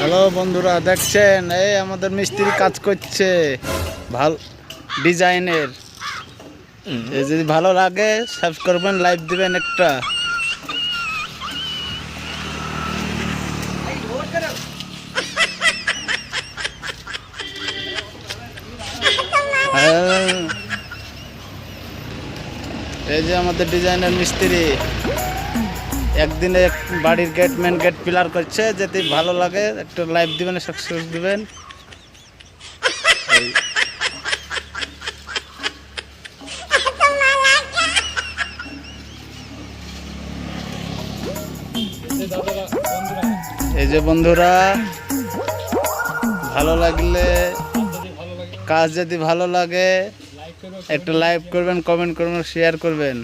Hello বন্ধুরা, দেখছেন? এই আমাদের মিস্ত্রি কাজ করছে। ভালো ডিজাইনের। যদি ভালো লাগে সাবস্ক্রাইব করবেন লাইভ দিবেন একটা। হ্যাঁ। এই যে আমাদের ডিজাইনের মিস্ত্রি। একদিনে এক বাড়ির গেট মেন গেট পিলার করছে যদি ভালো লাগে, একটু লাইভ দিবেন সাকসেস দিবেন এই। এই যে বন্ধুরা, ভালো লাগলে, কাজ যদি ভালো লাগে, একটু লাইভ করবেন কমেন্ট করবেন শেয়ার করবেন